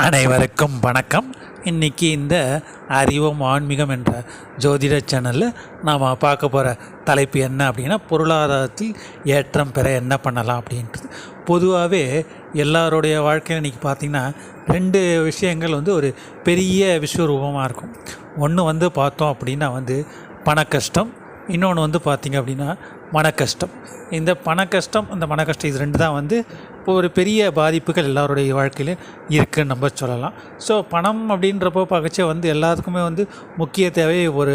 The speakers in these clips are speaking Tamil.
அனைவருக்கும் வணக்கம். இன்றைக்கி இந்த அறிவும் ஆன்மீகம் என்ற ஜோதிட சேனலில் நாம் பார்க்க போகிற தலைப்பு என்ன அப்படின்னா பொருளாதாரத்தில் ஏற்றம் பெற என்ன பண்ணலாம் அப்படின்றது. பொதுவாகவே எல்லாருடைய வாழ்க்கையில் இன்றைக்கி பார்த்திங்கன்னா ரெண்டு விஷயங்கள் வந்து ஒரு பெரிய விஸ்வரூபமாக இருக்கும். ஒன்று வந்து பார்த்தோம் அப்படின்னா வந்து பண கஷ்டம் இன்னொன்று வந்து பார்த்திங்க அப்படின்னா மன கஷ்டம் இந்த பண கஷ்டம் அந்த மன கஷ்டம் இது ரெண்டு தான் வந்து இப்போ ஒரு பெரிய பாதிப்புகள் எல்லாருடைய வாழ்க்கையிலும் இருக்குதுன்னு நம்ம சொல்லலாம். ஸோ பணம் அப்படின்றப்போ பார்க்கச்சே வந்து எல்லாத்துக்குமே வந்து முக்கிய தேவை ஒரு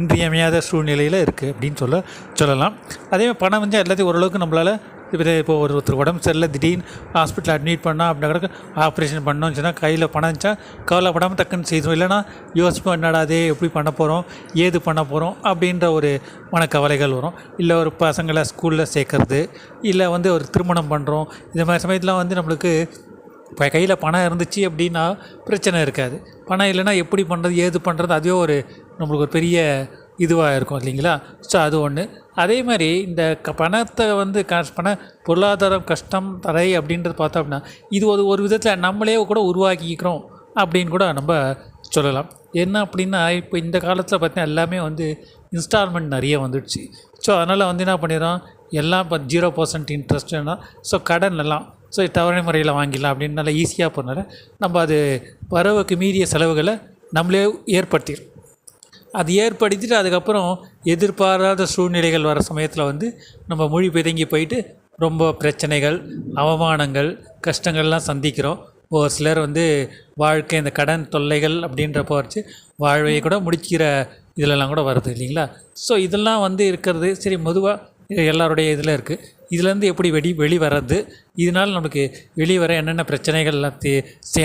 இன்றியமையாத சூழ்நிலையில் இருக்குது அப்படின்னு சொல்ல சொல்லலாம். அதே மாதிரி பணம் வந்து எல்லாத்தையும் ஓரளவுக்கு நம்மளால் இப்போ இப்போ ஒரு ஒருத்தர் உடம்பு சரியில்லை திடீர்னு ஹாஸ்பிட்டல் அட்மிட் பண்ணால் அப்படின்னா கூட ஆப்ரேஷன் பண்ணோம்னு சொன்னால் கையில் பணம் இருந்துச்சா? கவலைப்படாமல் டக்குன்னு செய்தோம் இல்லைனா யோசிப்போம் என்னடாதே எப்படி பண்ண போகிறோம் ஏது பண்ண போகிறோம் அப்படின்ற ஒரு மனக்கவலைகள் வரும். இல்லை ஒரு பசங்களை ஸ்கூலில் சேர்க்கறது இல்லை வந்து ஒரு திருமணம் பண்ணுறோம் இந்த மாதிரி சமயத்தில் வந்து நம்மளுக்கு இப்போ கையில் பணம் இருந்துச்சு அப்படின்னா பிரச்சனை இருக்காது. பணம் இல்லைன்னா எப்படி பண்ணுறது ஏது பண்ணுறது அதுவே ஒரு நம்மளுக்கு ஒரு பெரிய இதுவாக இருக்கும் இல்லைங்களா? ஸோ அது ஒன்று அதே மாதிரி இந்த க பணத்தை வந்து காசு பண பொருளாதாரம் கஷ்டம் தரை அப்படின்றது பார்த்தோம் அப்படின்னா இது ஒரு ஒரு விதத்தில் நம்மளே கூட உருவாக்கிக்கிறோம் அப்படின்னு கூட நம்ம சொல்லலாம். என்ன அப்படின்னா இப்போ இந்த காலத்தில் பார்த்தீங்கன்னா எல்லாமே வந்து இன்ஸ்டால்மெண்ட் நிறைய வந்துடுச்சு. ஸோ அதனால் வந்து என்ன பண்ணிடுறோம்? எல்லாம் இப்போ ஜீரோ பர்சன்ட் இன்ட்ரெஸ்ட்னா ஸோ கடன் எல்லாம் ஸோ தவறை முறையில் வாங்கிடலாம் அப்படின்னு நல்லா ஈஸியாக போனால நம்ம அது வரவுக்கு மீறிய செலவுகளை நம்மளே ஏற்படுத்திடும் அது ஏற்படுத்திட்டு அதுக்கப்புறம் எதிர்பாராத சூழ்நிலைகள் வர சமயத்தில் வந்து நம்ம மொழி பிதங்கி போயிட்டு ரொம்ப பிரச்சனைகள் அவமானங்கள் கஷ்டங்கள்லாம் சந்திக்கிறோம். ஒரு சிலர் வந்து வாழ்க்கை இந்த கடன் தொல்லைகள் அப்படின்றப்ப வச்சு வாழ்வையை கூட முடிக்கிற இதிலெல்லாம் கூட வருது இல்லைங்களா? ஸோ இதெல்லாம் வந்து இருக்கிறது. சரி பொதுவாக எல்லாருடைய இதில் இருக்குது இதுலேருந்து எப்படி வெடி வெளி வர்றது இதனால் நமக்கு வெளியே வர என்னென்ன பிரச்சனைகள்லாம் தே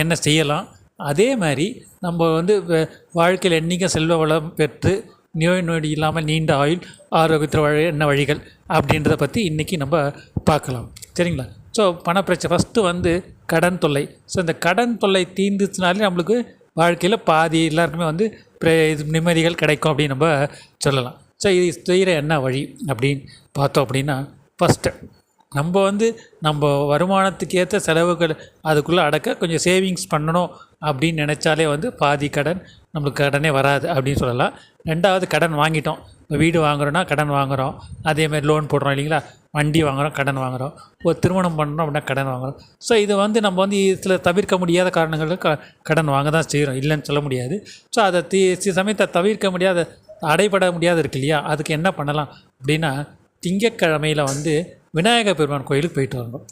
என்ன செய்யலாம்? அதே மாதிரி நம்ம வந்து வாழ்க்கையில் என்றைக்கும் செல்வ வளம் பெற்று நோய் நொடி இல்லாமல் நீண்ட ஆயுள் ஆரோக்கியத்தில் வழி என்ன வழிகள் அப்படின்றத பற்றி இன்றைக்கி நம்ம பார்க்கலாம். சரிங்களா? ஸோ பணப்பிரச்சனை. ஃபஸ்ட்டு வந்து கடன் தொல்லை. ஸோ இந்த கடன் தொல்லை தீர்ந்துச்சுனாலே நம்மளுக்கு வாழ்க்கையில் பாதி எல்லாருக்குமே வந்து இது நிம்மதிகள் கிடைக்கும் அப்படின்னு நம்ம சொல்லலாம். ஸோ இது செய்கிற என்ன வழி அப்படின்னு பார்த்தோம் அப்படின்னா ஃபஸ்ட்டு நம்ம வந்து நம்ம வருமானத்துக்கு ஏற்ற செலவுகள் அதுக்குள்ளே அடக்க கொஞ்சம் சேவிங்ஸ் பண்ணணும் அப்படின்னு நினச்சாலே வந்து பாதி கடன் நம்மளுக்கு கடனே வராது அப்படின்னு சொல்லலாம். ரெண்டாவது கடன் வாங்கிட்டோம். இப்போ வீடு வாங்குறோன்னா கடன் வாங்குகிறோம் அதேமாதிரி லோன் போடுறோம் இல்லைங்களா? வண்டி வாங்குகிறோம் கடன் வாங்குகிறோம் ஒரு திருமணம் பண்ணுறோம் அப்படின்னா கடன் வாங்குகிறோம் ஸோ இது வந்து நம்ம வந்து இதில் தவிர்க்க முடியாத காரணங்களுக்கு க கடன் வாங்க தான் செய்கிறோம். இல்லைன்னு சொல்ல முடியாது. ஸோ அதை தீ சில சமயத்தை தவிர்க்க முடியாத அடைபட முடியாது இருக்கு இல்லையா? அதுக்கு என்ன பண்ணலாம் அப்படின்னா திங்கக்கிழமையில் வந்து விநாயகர் பெருமான் கோயிலுக்கு போயிட்டு வரணும்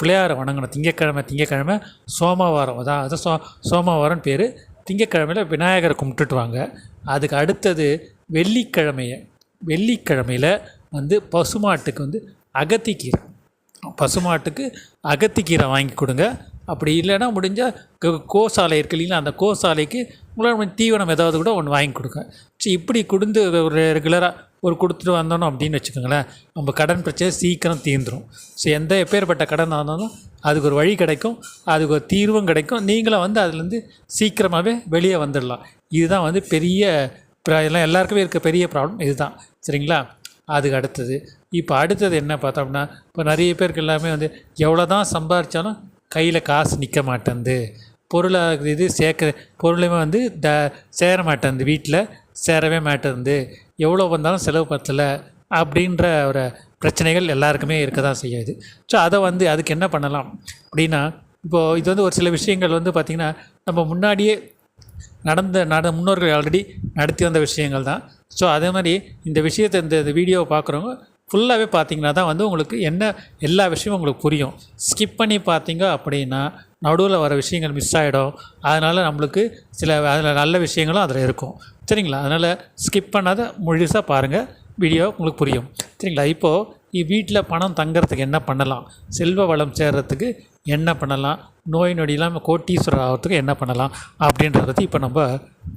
பிள்ளையாரை வணங்கணும். திங்கக்கிழமை திங்கக்கிழமை சோமவாரம். அதான் அது சோ சோமவாரம் பேர். திங்கக்கிழமையில் விநாயகரை கும்பிட்டுட்டு வாங்க. அதுக்கு அடுத்தது வெள்ளிக்கிழமைய வெள்ளிக்கிழமையில் வந்து பசுமாட்டுக்கு வந்து அகத்திக்கீரை. பசுமாட்டுக்கு அகத்திக்கீரை வாங்கி கொடுங்க. அப்படி இல்லைன்னா முடிஞ்சால் கோசாலை இருக்கு இல்லைங்களா அந்த கோசாலைக்கு உங்களால் தீவனம் ஏதாவது கூட ஒன்று வாங்கி கொடுங்க. ஸோ இப்படி கொடுந்து ஒரு ரெகுலராக ஒரு கொடுத்துட்டு வந்தோம் அப்படின்னு வச்சுக்கோங்களேன் நம்ம கடன் பிரச்சனை சீக்கிரம் தீர்ந்துடும் ஸோ எந்த எப்பேற்பட்ட கடன் ஆனாலும் அதுக்கு ஒரு வழி கிடைக்கும் அதுக்கு ஒரு தீர்வும் கிடைக்கும். நீங்களும் வந்து அதுலேருந்து சீக்கிரமாகவே வெளியே வந்துடலாம். இதுதான் வந்து பெரிய எல்லாம் எல்லாருக்குமே இருக்க பெரிய ப்ராப்ளம் இதுதான். சரிங்களா? அதுக்கு அடுத்தது. இப்போ அடுத்தது என்ன பார்த்தோம்னா இப்போ நிறைய பேருக்கு எல்லாமே வந்து எவ்வளோ தான் சம்பாதிச்சாலும் கையில் காசு நிற்க மாட்டேங்குது பொருளாக இது சேர்க்க பொருளுமே வந்து த சேர மாட்டேன் வீட்டில். சேரவே மாட்டேருந்து எவ்வளோ வந்தாலும் செலவு பத்தலை அப்படின்ற ஒரு பிரச்சனைகள் எல்லாருக்குமே இருக்க தான் செய்யாது ஸோ அதை வந்து அதுக்கு என்ன பண்ணலாம் அப்படின்னா இப்போது இது வந்து ஒரு சில விஷயங்கள் வந்து பார்த்திங்கன்னா நம்ம முன்னாடியே நடந்த நட முன்னோர்கள் ஆல்ரெடி நடத்தி வந்த விஷயங்கள் தான். ஸோ அதே மாதிரி இந்த விஷயத்தை இந்த இந்த வீடியோவை பார்க்குறவங்க ஃபுல்லாகவே பார்த்தீங்கன்னா தான் வந்து உங்களுக்கு என்ன எல்லா விஷயமும் உங்களுக்கு புரியும். ஸ்கிப் பண்ணி பார்த்தீங்க அப்படின்னா நடுவில் வர விஷயங்கள் மிஸ் ஆகிடும் அதனால் நம்மளுக்கு சில அதில் நல்ல விஷயங்களும் அதில் இருக்கும். சரிங்களா? அதனால் ஸ்கிப் பண்ணாத முழுசாக பாருங்கள் வீடியோ உங்களுக்கு புரியும். சரிங்களா? இப்போது வீட்டில் பணம் தங்கிறதுக்கு என்ன பண்ணலாம்? செல்வ வளம் சேர்கிறதுக்கு என்ன பண்ணலாம்? நோய் நொடி இல்லாமல் கோட்டீஸ்வரர் ஆகிறதுக்கு என்ன பண்ணலாம்? அப்படின்றத பற்றி இப்போ நம்ம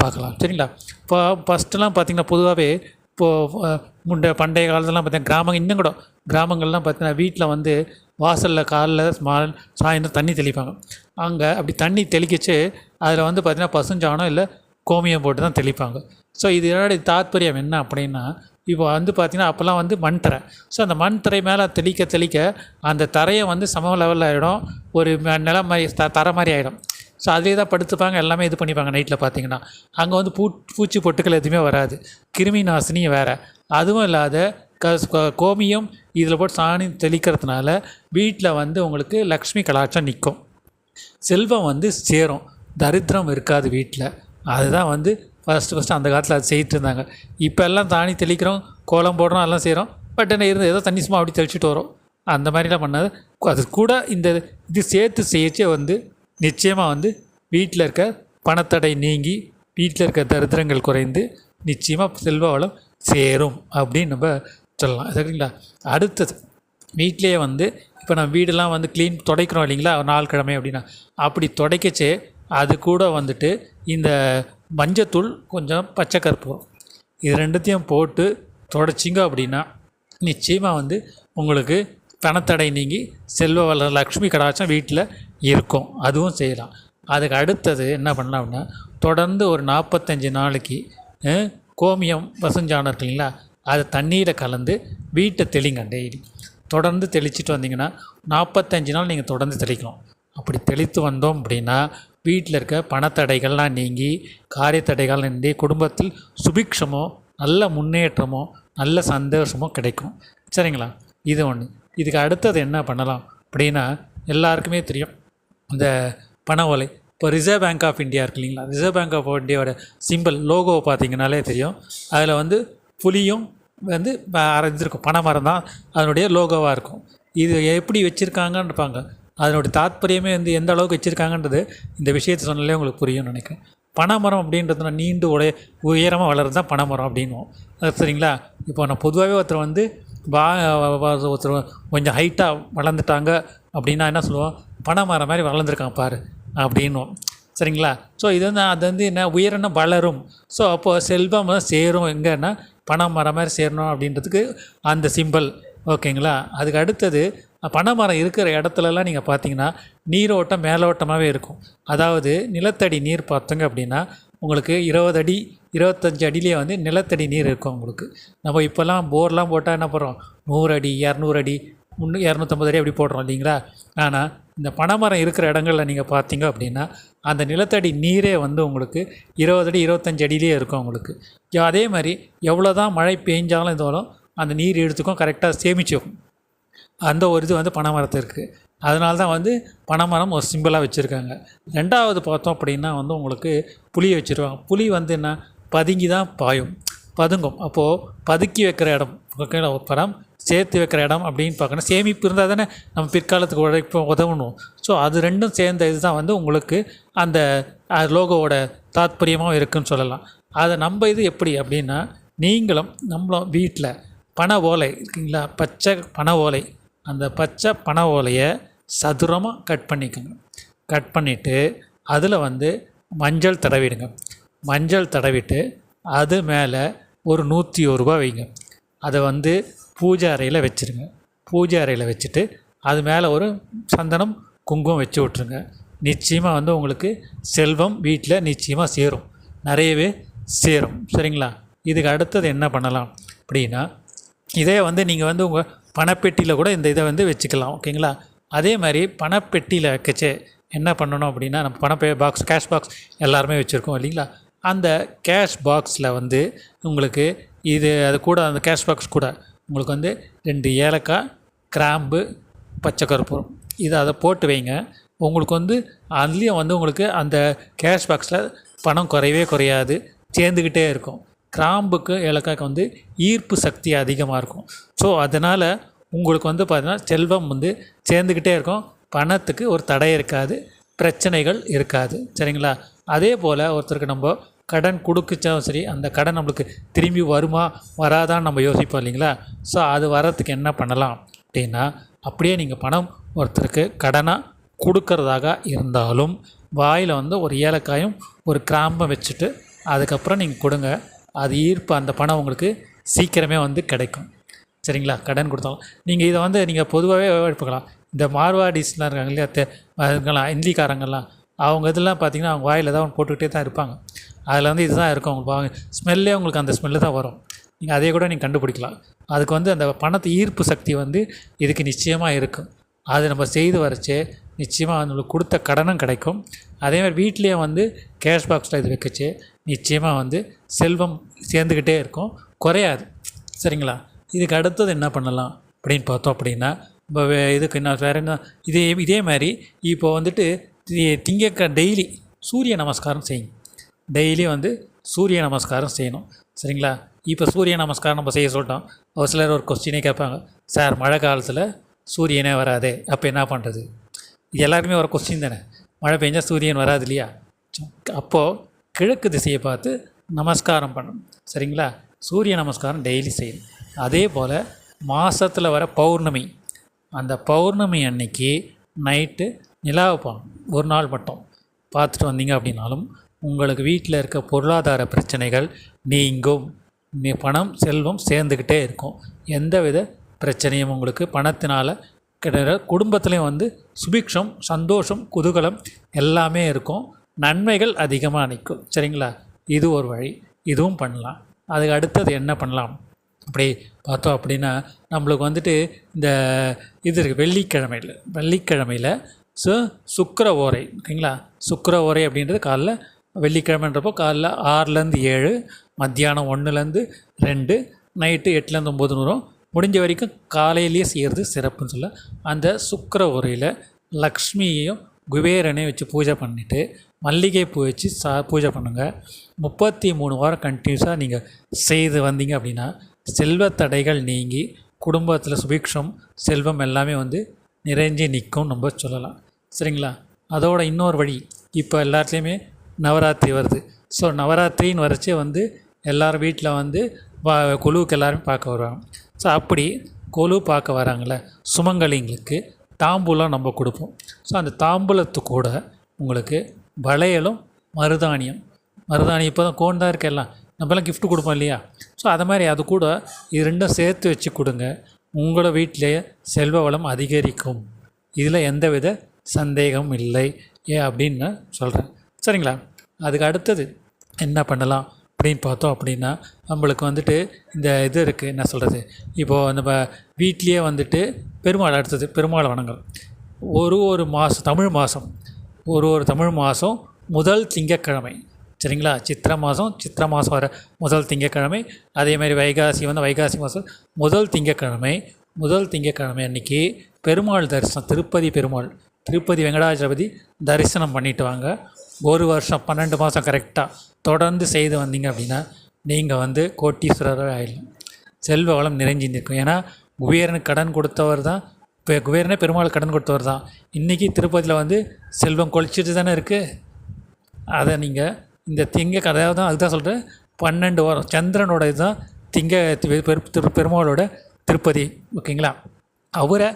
பார்க்கலாம். சரிங்களா? இப்போ ஃபஸ்ட்டெல்லாம் பார்த்திங்கன்னா பொதுவாகவே இப்போது முண்டை பண்டைய காலத்துலலாம் பார்த்தீங்கன்னா கிராமம் இன்னும் கூட கிராமங்கள்லாம் பார்த்தீங்கன்னா வீட்டில் வந்து வாசலில் காலில் மா சாயந்தரம் தண்ணி தெளிப்பாங்க. அங்கே அப்படி தண்ணி தெளிக்கச்சு அதில் வந்து பார்த்திங்கன்னா பசுஞ்சாணம் இல்லை கோமியம் போட்டு தான் தெளிப்பாங்க. ஸோ இது இதனுடைய தாத்பரியம் என்ன அப்படின்னா இப்போ வந்து பார்த்திங்கன்னா அப்போல்லாம் வந்து மண் தரை. ஸோ அந்த மண் தரை மேலே தெளிக்க தெளிக்க அந்த தரையை வந்து சம லெவலில் ஆகிடும் ஒரு நிலம் மாதிரி த தரை மாதிரி ஆகிடும் ஸோ அதிலே தான் படுத்துப்பாங்க எல்லாமே இது பண்ணிப்பாங்க நைட்டில் பார்த்தீங்கன்னா அங்கே வந்து பூ பூச்சி பொட்டுக்கள் எதுவுமே வராது. கிருமி நாசினியும் வேறு. அதுவும் இல்லாத க- கோமியம் இதில் போட்டு சாணி தெளிக்கிறதுனால வீட்டில் வந்து உங்களுக்கு லக்ஷ்மி கலாட்சம் நிற்கும் செல்வம் வந்து சேரும். தரித்திரம் இருக்காது வீட்டில் அதுதான் வந்து ஃபஸ்ட்டு ஃபஸ்ட்டு அந்த காலத்தில் அது செய்துட்டு இருந்தாங்க. இப்போ எல்லாம் தானி தெளிக்கிறோம் கோலம் போடுறோம் எல்லாம் செய்கிறோம் பட் என்ன இருந்து ஏதோ தண்ணி சும்மா அப்படி தெளிச்சுட்டு வரும். அந்த மாதிரிலாம் பண்ணாது. அது கூட இந்த இது சேர்த்து செய்யச்சே வந்து நிச்சயமாக வந்து வீட்டில் இருக்க பணத்தடை நீங்கி வீட்டில் இருக்க தரித்திரங்கள் குறைந்து நிச்சயமாக செல்வ வளம் சேரும் அப்படின்னு நம்ம சொல்லலாம். சரிங்களா? அடுத்தது வீட்டிலேயே வந்து இப்போ நம்ம வீடெல்லாம் வந்து க்ளீன் துடைக்கிறோம் இல்லைங்களா? ஒரு நாள் கிழமை அப்படின்னா அப்படி துடைக்கச்சு அது கூட வந்துட்டு இந்த மஞ்சத்தூள் கொஞ்சம் பச்சை கற்பூரம் இது ரெண்டுத்தையும் போட்டு துடைச்சிங்க அப்படின்னா நிச்சயமாக வந்து உங்களுக்கு பணத்தடை நீங்கி செல்வ வள லக்ஷ்மி கடாச்சம் வீட்டில் இருக்கும். அதுவும் செய்யலாம். அதுக்கு அடுத்தது என்ன பண்ணலாம் அப்படின்னா தொடர்ந்து ஒரு நாற்பத்தஞ்சு நாளைக்கு கோமியம் வசஞ்சானம் இருக்கு இல்லைங்களா? அதை தண்ணீரை கலந்து வீட்டை தெளிங்க டெய்லி தொடர்ந்து தெளிச்சிட்டு வந்தீங்கன்னா நாற்பத்தஞ்சு நாள் நீங்கள் தொடர்ந்து தெளிக்கணும் அப்படி தெளித்து வந்தோம் அப்படின்னா வீட்டில் இருக்க பணத்தடைகள்லாம் நீங்கி காரியத்தடைகள் நீங்கி குடும்பத்தில் சுபிக்ஷமோ நல்ல முன்னேற்றமோ நல்ல சந்தோஷமோ கிடைக்கும். சரிங்களா? இது ஒன்று இதுக்கு அடுத்தது என்ன பண்ணலாம் அப்படின்னா எல்லாருக்குமே தெரியும். இந்த பண ஓலை. இப்போ ரிசர்வ் பேங்க் ஆஃப் இந்தியா இருக்கு இல்லைங்களா? ரிசர்வ் பேங்க் ஆஃப் இந்தியாவோட சிம்பிள் லோகோவை பார்த்தீங்கனாலே தெரியும். அதில் வந்து புலியும் வந்து அரைஞ்சிருக்கும் பனை மரம் தான் அதனுடைய லோகோவாக இருக்கும். இது எப்படி வச்சுருக்காங்கன்னு இருப்பாங்க அதனுடைய தாத்பரியமே வந்து எந்த அளவுக்கு வச்சுருக்காங்கன்றது இந்த விஷயத்தை சொன்னாலே உங்களுக்கு புரியும்னு நினைக்கிறேன். பனைமரம் அப்படின்றதுனா நீண்டு உடைய உயரமாக வளர்றது தான் பனைமரம் அப்படின்வோம் அது சரிங்களா? இப்போ நான் பொதுவாகவே ஒருத்தர் வந்து வா ஒருத்தர் கொஞ்சம் ஹைட்டாக வளர்ந்துட்டாங்க அப்படின்னா என்ன சொல்லுவோம்? பனைமரம் மாதிரி வளர்ந்துருக்கான் பாரு அப்படின்வோம் சரிங்களா? ஸோ இது வந்து அது வந்து என்ன உயரம்னா வளரும். ஸோ அப்போது செல்வம் சேரும். எங்கன்னா பனை மரம் மாதிரி சேரணும் அப்படின்றதுக்கு அந்த சிம்பல் ஓகேங்களா? அதுக்கு அடுத்தது பனை மரம் இருக்கிற இடத்துலலாம் நீங்கள் பார்த்தீங்கன்னா நீரோட்டம் மேலோட்டமாகவே இருக்கும். அதாவது நிலத்தடி நீர் பார்த்தோங்க அப்படின்னா உங்களுக்கு இருபது அடி இருபத்தஞ்சு அடியிலே வந்து நிலத்தடி நீர் இருக்கும் உங்களுக்கு. நம்ம இப்போல்லாம் போர்லாம் போட்டால் என்ன பண்ணுறோம் நூறு அடி இரநூறு அடி முந்நூ இரநூத்தம்பது அடி அப்படி போடுறோம் இல்லைங்களா? ஆனால் இந்த பனைமரம் இருக்கிற இடங்களில் நீங்கள் பார்த்தீங்க அப்படின்னா அந்த நிலத்தடி நீரே வந்து உங்களுக்கு இருபது அடி இருபத்தஞ்சு அடியிலே இருக்கும் உங்களுக்கு. அதே மாதிரி எவ்வளோ தான் மழை பெஞ்சாலும் இருந்தாலும் அந்த நீர் எடுத்துக்கும் கரெக்டாக சேமிச்சு வைக்கும் அந்த ஒரு இது வந்து பனைமரத்து இருக்குது அதனால தான் வந்து பனைமரம் ஒரு சிம்பிளாக வச்சுருக்காங்க. ரெண்டாவது பார்த்தோம் அப்படின்னா வந்து உங்களுக்கு புளியை வச்சுருவாங்க. புளி வந்து என்ன? பதுங்கி தான் பாயும். பதுங்கும். அப்போது பதுக்கி வைக்கிற இடம் ஓகேங்களா ஒரு படம் சேர்த்து வைக்கிற இடம் அப்படின்னு பார்க்கணும். சேமிப்பு இருந்தால் தானே நம்ம பிற்காலத்துக்கு உழைப்ப உதவணும். ஸோ அது ரெண்டும் சேர்ந்த இதுதான் வந்து உங்களுக்கு அந்த லோகோவோட தாத்பரியமாக இருக்குன்னு சொல்லலாம். அதை நம்ம இது எப்படி அப்படின்னா நீங்களும் நம்மளும் வீட்டில் பனை ஓலை இருக்குங்களா? பச்சை பனை ஓலை. அந்த பச்சை பனை ஓலையை சதுரமாக கட் பண்ணிக்கோங்க. கட் பண்ணிவிட்டு அதில் வந்து மஞ்சள் தடவிடுங்க. மஞ்சள் தடவிட்டு அது மேலே ஒரு நூற்றி ஒரு ரூபா வைங்க. அதை வந்து பூஜை அறையில் வச்சுருங்க. பூஜை அறையில் வச்சுட்டு அது மேலே ஒரு சந்தனம் குங்குமம் வச்சு விட்ருங்க நிச்சயமாக வந்து உங்களுக்கு செல்வம் வீட்டில் நிச்சயமாக சேரும். நிறையவே சேரும். சரிங்களா? இதுக்கு அடுத்தது என்ன பண்ணலாம் அப்படின்னா இதே வந்து நீங்கள் வந்து உங்கள் பணப்பெட்டியில் கூட இந்த இதை வந்து வச்சுக்கலாம். ஓகேங்களா? அதே மாதிரி பணப்பெட்டியில் வைக்கச்சே என்ன பண்ணணும் அப்படின்னா நம்ம பணப்பே பாக்ஸ் கேஷ் பாக்ஸ் எல்லாருமே வச்சுருக்கோம் இல்லைங்களா? அந்த கேஷ் பாக்ஸில் வந்து உங்களுக்கு இது அது கூட அந்த கேஷ் பாக்ஸ் கூட உங்களுக்கு வந்து ரெண்டு ஏலக்காய் கிராம்பு பச்சை கற்பூரம் இதை அதை போட்டு வைங்க. உங்களுக்கு வந்து அதுலேயும் வந்து உங்களுக்கு அந்த கேஷ் பாக்ஸில் பணம் குறையவே குறையாது. சேர்ந்துக்கிட்டே இருக்கும். கிராம்புக்கு ஏலக்காய்க்கு வந்து ஈர்ப்பு சக்தி அதிகமாக இருக்கும். ஸோ அதனால் உங்களுக்கு வந்து பார்த்தீங்கன்னா செல்வம் வந்து சேர்ந்துக்கிட்டே இருக்கும். பணத்துக்கு ஒரு தடை இருக்காது. பிரச்சனைகள் இருக்காது. சரிங்களா? அதே போல் ஒருத்தருக்கு நம்ம கடன் கொடுக்குச்சாலும் சரி அந்த கடன் நம்மளுக்கு திரும்பி வருமா வராதான்னு நம்ம யோசிப்போம் இல்லைங்களா? ஸோ அது வர்றதுக்கு என்ன பண்ணலாம் அப்படின்னா அப்படியே நீங்கள் பணம் ஒருத்தருக்கு கடனாக கொடுக்கறதாக இருந்தாலும் வாயில் வந்து ஒரு ஏலக்காயும் ஒரு கிராம்பும் வச்சுட்டு அதுக்கப்புறம் நீங்கள் கொடுங்க. அது ஈர்ப்பு அந்த பணம் உங்களுக்கு சீக்கிரமே வந்து கிடைக்கும். சரிங்களா? கடன் கொடுத்தாலும். நீங்கள் இதை வந்து நீங்கள் பொதுவாகவே எடுத்துக்கலாம் இந்த மார்வாடிஸ்லாம் இருக்காங்க இல்லையா? தெ அதுங்கெல்லாம் அவங்க இதெல்லாம் பார்த்தீங்கன்னா அவங்க வாயில் ஏதாவது ஒன்று போட்டுக்கிட்டே தான் இருப்பாங்க. அதில் வந்து இதுதான் இருக்கும். உங்களுக்கு வாங்க ஸ்மெல்லே உங்களுக்கு அந்த ஸ்மெல்லு தான் வரும். நீங்கள் அதே கூட நீங்கள் கண்டுபிடிக்கலாம். அதுக்கு வந்து அந்த பணத்தை ஈர்ப்பு சக்தி வந்து இதுக்கு நிச்சயமாக இருக்கும். அது நம்ம செய்து வரைச்சே நிச்சயமாக நம்மளுக்கு கொடுத்த கடனும் கிடைக்கும். அதேமாதிரி வீட்லேயே வந்து கேஷ் பாக்ஸில் இது வைக்கச்சு நிச்சயமாக வந்து செல்வம் சேர்ந்துக்கிட்டே இருக்கும். குறையாது. சரிங்களா? இதுக்கு அடுத்தது என்ன பண்ணலாம் அப்படின்னு பார்த்தோம் அப்படின்னா இப்போ வே- இதுக்கு என்ன வேறு என்ன இதே இதே மாதிரி இப்போ வந்துட்டு திங்கக்க டெய்லி சூரிய நமஸ்காரம் செய்யுங்க டெய்லி வந்து சூரிய நமஸ்காரம் செய்யணும். சரிங்களா? இப்போ சூரிய நமஸ்காரம் நம்ம செய்ய சொல்லிட்டோம். ஒரு சிலர் ஒரு கொஸ்டினே கேட்பாங்க. சார் மழை காலத்தில் சூரியனே வராதே. அப்போ என்ன பண்ணுறது இது எல்லாருமே ஒரு கொஸ்டின் தானே. மழை பெஞ்சால் சூரியன் வராது இல்லையா? அப்போது கிழக்கு திசையை பார்த்து நமஸ்காரம் பண்ணணும். சரிங்களா? சூரிய நமஸ்காரம் டெய்லி செய்யணும். அதே போல் மாதத்தில் வர பௌர்ணமி. அந்த பௌர்ணமி அன்னைக்கு நைட்டு நிலாவை போகணும். ஒரு நாள் மட்டும். பார்த்துட்டு வந்தீங்க அப்படின்னாலும் உங்களுக்கு வீட்டில் இருக்க பொருளாதார பிரச்சனைகள் நீங்கும். நீ பணம் செல்வம் சேர்ந்துக்கிட்டே இருக்கும். எந்த வித பிரச்சனையும் உங்களுக்கு பணத்தினால் கிடையாது. குடும்பத்துலேயும் வந்து சுபிக்ஷம் சந்தோஷம் குதூகலம் எல்லாமே இருக்கும். நன்மைகள் அதிகமாக நிற்கும். சரிங்களா? இது ஒரு வழி. இதுவும் பண்ணலாம். அதுக்கு அடுத்தது என்ன பண்ணலாம்? அப்படி பார்த்தோம் அப்படின்னா நம்மளுக்கு வந்துட்டு இந்த இது இருக்குது வெள்ளிக்கிழமையில். வெள்ளிக்கிழமையில் ஸோ சுக்கர ஓரை ஓகேங்களா? சுக்கர ஓரை அப்படின்றது காலைல வெள்ளிக்கிழமைன்றப்போ காலைல ஆறுலேருந்து ஏழு மத்தியானம் ஒன்றுலேருந்து ரெண்டு நைட்டு எட்டுலேருந்து ஒம்பது நூறும் முடிஞ்ச வரைக்கும் காலையிலேயே செய்கிறது சிறப்புன்னு சொல்ல. அந்த சுக்கர உரையில் லக்ஷ்மியையும் குபேரனையும் வச்சு பூஜை பண்ணிவிட்டு மல்லிகை பூ வச்சு சா பூஜை பண்ணுங்கள் முப்பத்தி மூணு வாரம் கண்டினியூஸாக நீங்கள் செய்து வந்தீங்க அப்படின்னா செல்வத்தடைகள் நீங்கி குடும்பத்தில் சுபிக்ஷம் செல்வம் எல்லாமே வந்து நிறைஞ்சு நிற்கும் நம்ம சொல்லலாம். சரிங்களா? அதோட இன்னொரு வழி இப்போ எல்லாத்துலேயுமே நவராத்திரி வருது. ஸோ நவராத்திரின்னு வரைச்சே வந்து எல்லாரும் வீட்டில் வந்து கொலுவுக்கு எல்லாருமே பார்க்க வருவாங்க ஸோ அப்படி கொலு பார்க்க வராங்களே சுமங்கலிங்களுக்கு தாம்பூலம் நம்ம கொடுப்போம். ஸோ அந்த தாம்பூலத்து கூட உங்களுக்கு வளையலும் மருதாணியம். மருதாணி இப்போ தான் கோன் தான் இருக்கு எல்லாம் நம்மலாம் கிஃப்ட் கொடுப்போம் இல்லையா? ஸோ அது மாதிரி அது கூட இது ரெண்டும் சேர்த்து வச்சு கொடுங்க. உங்களோட வீட்டிலேயே செல்வ வளம் அதிகரிக்கும். இதில் எந்தவித சந்தேகமும் இல்லை. ஏன் அப்படின்னு நான் சொல்கிறேன் சரிங்களா? அதுக்கு அடுத்தது என்ன பண்ணலாம் அப்படின்னு பார்த்தோம் அப்படின்னா நம்மளுக்கு வந்துட்டு இந்த இது இருக்குது என்ன சொல்கிறது இப்போது நம்ம வீட்லேயே வந்துட்டு பெருமாள் அடுத்தது பெருமாளை வணங்கல் ஒரு ஒரு மாதம் தமிழ் மாதம் ஒரு ஒரு தமிழ் மாதம் முதல் திங்கட்கிழமை. சரிங்களா? சித்திரை மாதம் சித்திரை மாதம் வர முதல் திங்கக்கிழமை அதேமாதிரி வைகாசி வந்து வைகாசி மாதம் முதல் திங்கட்கிழமை முதல் திங்கட்கிழமை அன்றைக்கி பெருமாள் தரிசனம் திருப்பதி பெருமாள் திருப்பதி வெங்கடாஜலபதி தரிசனம் பண்ணிட்டு வாங்க. ஒரு வருஷம் பன்னெண்டு மாதம் கரெக்டாக தொடர்ந்து செய்து வந்தீங்க அப்படின்னா நீங்கள் வந்து கோட்டீஸ்வரராக ஆயிடலாம். செல்வ வளம் நிறைஞ்சு நிற்கும். ஏன்னா குபேரனுக்கு கடன் கொடுத்தவர் தான் இப்போ குபேரனே பெருமாள் கடன் கொடுத்தவர் தான். இன்றைக்கி திருப்பதியில் வந்து செல்வம் கொளிச்சிட்டு தானே இருக்குது அதை நீங்கள் இந்த திங்க கதையாக தான் அதுதான் சொல்கிறேன் பன்னெண்டு வாரம். சந்திரனோட இதுதான் திங்க தி- பெரு திரு- பெருமாளோட திருப்பதி. ஓகேங்களா? அவரை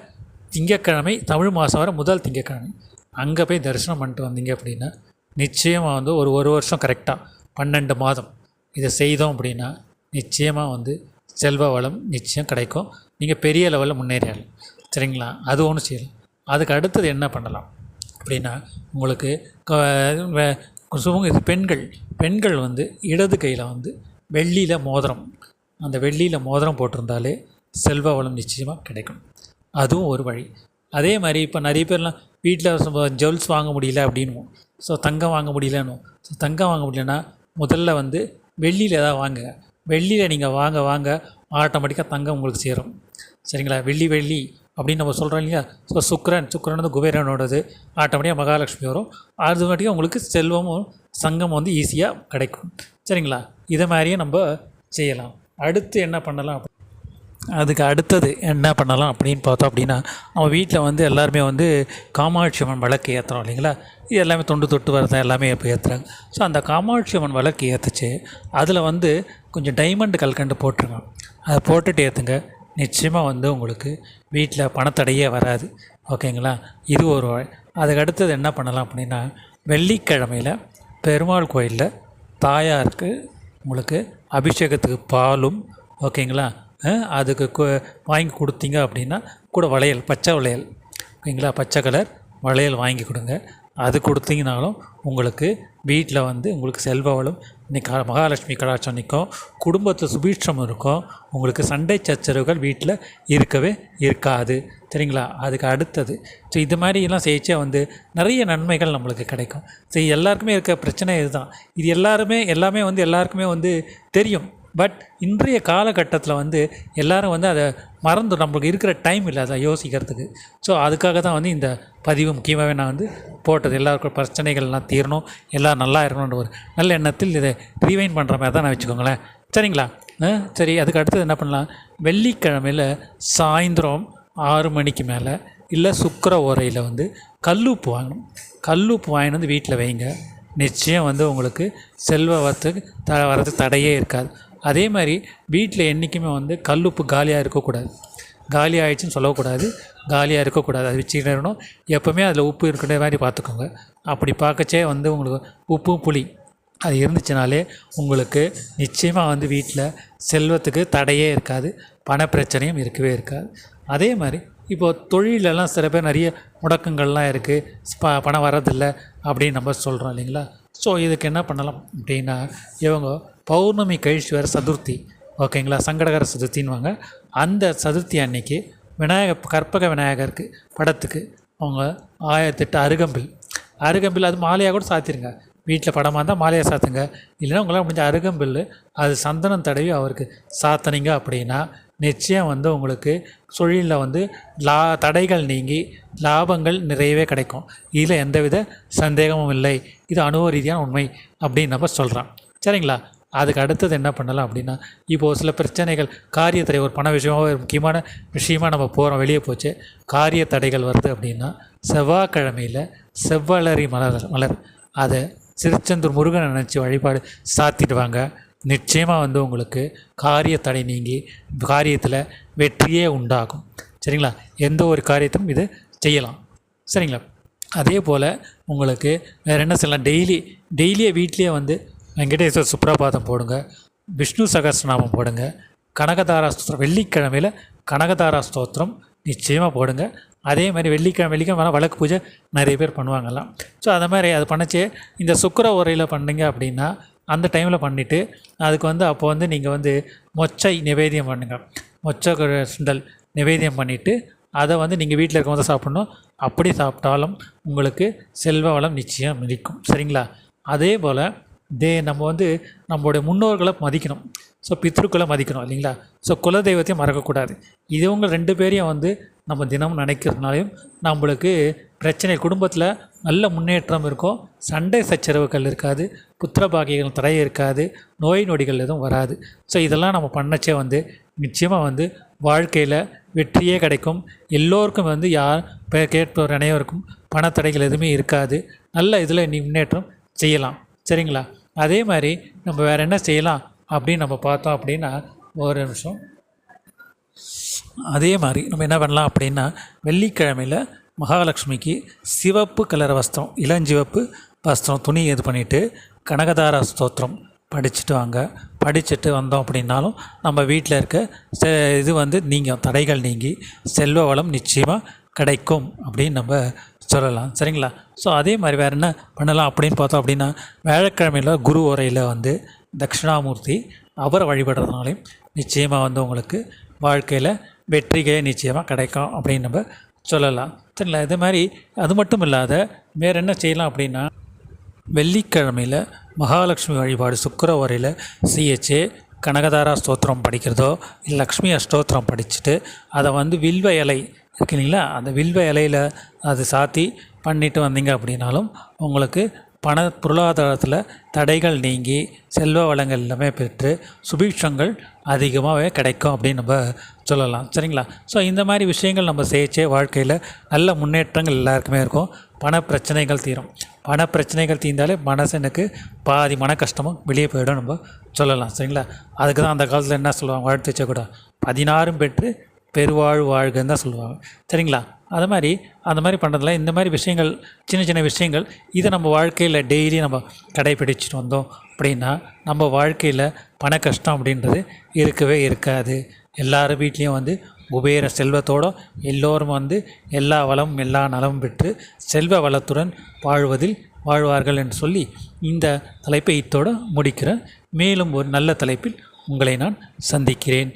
திங்கக்கிழமை தமிழ் மாதம் வர முதல் திங்கக்கிழமை அங்கே போய் தரிசனம் பண்ணிட்டு வந்தீங்க அப்படின்னா நிச்சயமாக வந்து ஒரு ஒரு வருஷம் கரெக்டாக பன்னெண்டு மாதம் இதை செய்தோம் அப்படின்னா நிச்சயமாக வந்து செல்வ வளம் நிச்சயம் கிடைக்கும். நீங்கள் பெரிய லெவலில் முன்னேறியாலும் சரிங்களா? அது ஒன்று செய்யலாம் அதுக்கு அடுத்தது என்ன பண்ணலாம் அப்படின்னா உங்களுக்கு க- சுமங்க இது பெண்கள் பெண்கள் வந்து இடது கையில் வந்து வெள்ளியில் மோதிரம். அந்த வெள்ளியில் மோதிரம் போட்டிருந்தாலே செல்வ வளம் நிச்சயமாக கிடைக்கும். அதுவும் ஒரு வழி. அதே மாதிரி இப்போ நிறைய பேர்லாம் வீட்டில் ஜுவல்ஸ் வாங்க முடியல அப்படின்வோம் ஸோ தங்கம் வாங்க முடியலன்னு ஸோ தங்கம் வாங்க முடியலன்னா முதல்ல வந்து வெள்ளியில் ஏதாவது வாங்குங்க வெள்ளியில் நீங்கள் வாங்க வாங்க ஆட்டோமேட்டிக்காக தங்கம் உங்களுக்கு சேரும். சரிங்களா? வெள்ளி வெள்ளி. அப்படின்னு நம்ம சொல்கிறோம் இல்லையா? ஸோ சுக்ரன் சுக்ரன் வந்து குபேரனோடது. ஆட்டோமேட்டிக்காக மகாலட்சுமி வரும். ஆட்டோமேட்டிக்காக உங்களுக்கு செல்வமும் சங்கம் வந்து ஈஸியாக கிடைக்கும். சரிங்களா? இதை மாதிரியே நம்ம செய்யலாம். அடுத்து என்ன பண்ணலாம்? அதுக்கு அடுத்தது என்ன பண்ணலாம் அப்படின்னு பார்த்தோம் அப்படின்னா நம்ம வீட்டில் வந்து எல்லாருமே வந்து காமாட்சி அம்மன் விளக்கு ஏற்றுறோம் இல்லைங்களா? இது எல்லாமே தொண்டு தொட்டு வரதான் எல்லாமே இப்போ ஏற்றுறாங்க ஸோ அந்த காமாட்சி அம்மன் விளக்கு ஏற்றுச்சு அதில் வந்து கொஞ்சம் டைமண்ட் கல்கண்டு போட்டுருங்க அதை போட்டுட்டு ஏற்றுங்க நிச்சயமாக வந்து உங்களுக்கு வீட்டில் பணத்தடையே வராது. ஓகேங்களா? இது ஒரு அதுக்கு அடுத்தது என்ன பண்ணலாம் அப்படின்னா வெள்ளிக்கிழமையில் பெருமாள் கோயிலில் தாயாருக்கு உங்களுக்கு அபிஷேகத்துக்கு பாலும் ஓகேங்களா? அதுக்கு வாங்கி கொடுத்தீங்க அப்படின்னா கூட வளையல் பச்சை வளையல். ஓகேங்களா? பச்சை கலர் வளையல் வாங்கி கொடுங்க. அது கொடுத்தீங்கனாலும் உங்களுக்கு வீட்டில் வந்து உங்களுக்கு செல்வ வளம் இன்னைக்கு மகாலட்சுமி கடாட்சம் நிற்கும் குடும்பத்தில் சுபீட்சம் இருக்கும் உங்களுக்கு சண்டை சச்சரவுகள் வீட்டில் இருக்கவே இருக்காது. சரிங்களா? அதுக்கு அடுத்தது. ஸோ இது மாதிரிலாம் செய்யச்சே வந்து நிறைய நன்மைகள் நம்மளுக்கு கிடைக்கும். ஸோ எல்லாருக்குமே இருக்க பிரச்சனை இதுதான். இது எல்லாருமே எல்லாமே வந்து எல்லாருக்குமே வந்து தெரியும். பட் இன்றைய காலகட்டத்தில் வந்து எல்லாரும் வந்து அதை மறந்து நம்மளுக்கு இருக்கிற டைம் இல்லை அதை யோசிக்கிறதுக்கு. ஸோ அதுக்காக தான் வந்து இந்த பதிவு முக்கியமாகவே நான் வந்து போட்டது. எல்லாருக்கும் பிரச்சனைகள்லாம் தீரணும் எல்லாம் நல்லா இருக்கணுன்ற ஒரு நல்ல எண்ணத்தில் இதை ரீவைன் பண்ணுற மாதிரி தான் நான் வச்சுக்கோங்களேன். சரிங்களா? சரி அதுக்கு அடுத்தது என்ன பண்ணலாம்? வெள்ளிக்கிழமையில் சாயந்தரம் ஆறு மணிக்கு மேலே இல்லை சுக்கர உரையில் வந்து கல்லுப்பு வாங்கணும். கல்லுப்பு வாங்கிட்டு வந்து வீட்டில் வைங்க. நிச்சயம் வந்து உங்களுக்கு செல்வ வரத்துக்கு த வரதுக்கு தடையே இருக்காது. அதே மாதிரி வீட்டில் என்றைக்குமே வந்து கல்லுப்பு காலியாக இருக்கக்கூடாது. காலி ஆயிடுச்சுன்னு சொல்லக்கூடாது. காலியாக இருக்கக்கூடாது. அது வச்சுக்கிட்டே இருக்கணும். எப்போவுமே அதில் உப்பு இருக்கிற மாதிரி பார்த்துக்கோங்க. அப்படி பார்க்கச்சே வந்து உங்களுக்கு உப்பு புளி அது இருந்துச்சுனாலே உங்களுக்கு நிச்சயமாக வந்து வீட்டில் செல்வத்துக்கு தடையே இருக்காது. பணப்பிரச்சனையும் இருக்கவே இருக்காது. அதே மாதிரி இப்போது தொழிலெல்லாம் சில பேர் நிறைய முடக்கங்கள்லாம் இருக்குது ப பணம் வரதில்லை அப்படின்னு நம்ம சொல்கிறோம் இல்லைங்களா? ஸோ இதுக்கு என்ன பண்ணலாம் அப்படின்னா இவங்க பௌர்ணமி கழிச்சு வர சதுர்த்தி. ஓகேங்களா சங்கடகர சதுர்த்தின்வாங்க அந்த சதுர்த்தி அன்னைக்கு விநாயகர் கற்பக விநாயகருக்கு படத்துக்கு அவங்க ஆயிரத்தெட்டு அருகம்பில். அருகம்பில் அது மாலையாக கூட சாத்திருங்க. வீட்டில் படமாக இருந்தால் மாலையாக சாத்துங்க. இல்லைன்னா உங்களால் முடிஞ்ச அருகம்பில் அது சந்தனம் தடவி அவருக்கு சாத்தனீங்க அப்படின்னா நிச்சயம் வந்து உங்களுக்கு தொழிலில் வந்து லா தடைகள் நீங்கி லாபங்கள் நிறையவே கிடைக்கும். இதில் எந்தவித சந்தேகமும் இல்லை. இது அனுபவ ரீதியான உண்மை அப்படின்னு நம்ம சொல்கிறோம் சரிங்களா? அதுக்கு அடுத்தது என்ன பண்ணலாம் அப்படின்னா இப்போது சில பிரச்சனைகள் காரிய தடை ஒரு பண விஷயமாக ஒரு முக்கியமான விஷயமா நம்ம போகிறோம் வெளியே போச்சு காரிய தடைகள் வருது அப்படின்னா செவ்வாய்க்கிழமையில் செவ்வளரி மலர் மலர். அதை திருச்செந்தூர் முருகனை நினச்சி வழிபாடு சாத்திடுவாங்க. நிச்சயமாக வந்து உங்களுக்கு காரிய தடை நீங்கி காரியத்தில் வெற்றியே உண்டாகும். சரிங்களா? எந்த ஒரு காரியத்தையும் இது செய்யலாம். சரிங்களா? அதே போல் உங்களுக்கு வேறு என்ன செய்யலாம்? டெய்லி டெய்லியே வீட்லேயே வந்து வெங்கடேஸ்வர சுப்ரபாதம் போடுங்க. விஷ்ணு சகசிரநாமம் போடுங்க. கனகதாரா ஸ்தோத்திரம் வெள்ளிக்கிழமையில் கனகதாரா ஸ்தோத்திரம் நிச்சயமாக போடுங்க. அதே மாதிரி வெள்ளிக்கிழமை வெள்ளிக்கிழமை வழக்கு பூஜை நிறைய பேர் பண்ணுவாங்கலாம் ஸோ அதை மாதிரி அது பண்ணிச்சு. இந்த சுக்கர உரையில் பண்ணிங்க அப்படின்னா அந்த டைமில் பண்ணிவிட்டு அதுக்கு வந்து அப்போ வந்து நீங்கள் வந்து மொச்சை நிவேதியம் பண்ணுங்க. மொச்சை சுண்டல் நிவேதியம் பண்ணிவிட்டு அதை வந்து நீங்கள் வீட்டில் இருக்கவங்க சாப்பிட்ணும். அப்படி சாப்பிட்டாலும் உங்களுக்கு செல்வ வளம் நிச்சயம் இருக்கும் சரிங்களா? அதே போல் தே நம்ம வந்து நம்மளுடைய முன்னோர்களை மதிக்கணும். ஸோ பித்ருக்களை மதிக்கணும் இல்லைங்களா? ஸோ குலதெய்வத்தையும் மறக்கக்கூடாது. இதுவங்க ரெண்டு பேரையும் வந்து நம்ம தினமும் நினைக்கிறதுனாலையும் நம்மளுக்கு பிரச்சனை குடும்பத்தில் நல்ல முன்னேற்றம் இருக்கும். சண்டை சச்சரவுகள் இருக்காது புத்திரபாகியங்கள் தடை இருக்காது நோய் நொடிகள் எதுவும் வராது. ஸோ இதெல்லாம் நம்ம பண்ணச்சே வந்து நிச்சயமாக வந்து வாழ்க்கையில் வெற்றியே கிடைக்கும். எல்லோருக்கும் வந்து யார் பெ- கேட்பவர் அனைவருக்கும் பணத்தடைகள் எதுவுமே இருக்காது. நல்ல இதில் நீ முன்னேற்றம் செய்யலாம். சரிங்களா? அதே மாதிரி நம்ம வேறு என்ன செய்யலாம் அப்படின்னு நம்ம பார்த்தோம் அப்படின்னா ஒரு நிமிஷம். அதே மாதிரி நம்ம என்ன பண்ணலாம் அப்படின்னா வெள்ளிக்கிழமையில் மகாலட்சுமிக்கு சிவப்பு கலர் வஸ்திரம் இளஞ்சிவப்பு வஸ்திரம் துணி இது பண்ணிவிட்டு கனகதார ஸ்தோத்திரம் படிச்சுட்டு வாங்க. படிச்சுட்டு வந்தோம் அப்படின்னாலும் நம்ம வீட்டில் இருக்க செ இது வந்து நீங்கள் தடைகள் நீங்கி செல்வ வளம் நிச்சயமாக கிடைக்கும் அப்படின்னு நம்ம சொல்லலாம். சரிங்களா? ஸோ அதே மாதிரி வேறு என்ன பண்ணலாம் அப்படின்னு பார்த்தோம் அப்படின்னா வேழக்கிழமையில் குரு உரையில் வந்து தட்சிணாமூர்த்தி அவரை வழிபடுறதுனாலையும் நிச்சயமாக வந்து உங்களுக்கு வாழ்க்கையில் வெற்றிகளே நிச்சயமாக கிடைக்கும் அப்படின்னு நம்ம சொல்லலாம். சரிங்களா? இது மாதிரி அது மட்டும் இல்லாத வேறு என்ன செய்யலாம் அப்படின்னா வெள்ளிக்கிழமையில் மகாலட்சுமி வழிபாடு சுக்கர உரையில் சிஹெச்ஏ கனகதாரா ஸ்தோத்திரம் படிக்கிறதோ இல்லை லக்ஷ்மி அஷ்டோத்திரம் படிச்சுட்டு அதை வந்து வில்வ இலை இருக்கு இல்லைங்களா? அந்த வில்வ இலையில் அது சாத்தி பண்ணிட்டு வந்தீங்க அப்படின்னாலும் உங்களுக்கு பண பொருளாதாரத்தில் தடைகள் நீங்கி செல்வ வளங்கள் எல்லாமே பெற்று சுபீட்சங்கள் அதிகமாகவே கிடைக்கும் அப்படின்னு நம்ம சொல்லலாம். சரிங்களா? ஸோ இந்த மாதிரி விஷயங்கள் நம்ம செய்யச்சே வாழ்க்கையில் நல்ல முன்னேற்றங்கள் எல்லாருக்குமே இருக்கும். பண பிரச்சனைகள் தீரும். பண பிரச்சனைகள் தீர்ந்தாலே மனசனுக்கு பாதி மன கஷ்டமும் வெளியே போயிடும் நம்ம சொல்லலாம். சரிங்களா? அதுக்கு தான் அந்த காலத்தில் என்ன சொல்லுவாங்க? வாழ்த்து வச்ச கூட பதினாறும் பெற்று பெருவாழ் வாழ்கன்னு தான் சொல்லுவாங்க. சரிங்களா? அது மாதிரி அந்த மாதிரி பண்ணுறதுல இந்த மாதிரி விஷயங்கள் சின்ன சின்ன விஷயங்கள் இதை நம்ம வாழ்க்கையில் டெய்லி நம்ம கடைப்பிடிச்சிட்டு வந்தோம் அப்படின்னா நம்ம வாழ்க்கையில் பண கஷ்டம் அப்படின்றது இருக்கவே இருக்காது. எல்லார் வீட்லேயும் வந்து குபேர செல்வத்தோட எல்லோரும் வந்து எல்லா வளமும் எல்லா நலமும் பெற்று செல்வ வளத்துடன் வாழ்வதில் வாழ்வார்கள் என்று சொல்லி இந்த தலைப்பை இத்தோடு முடிக்கிறேன். மேலும் ஒரு நல்ல தலைப்பில் உங்களை நான் சந்திக்கிறேன்.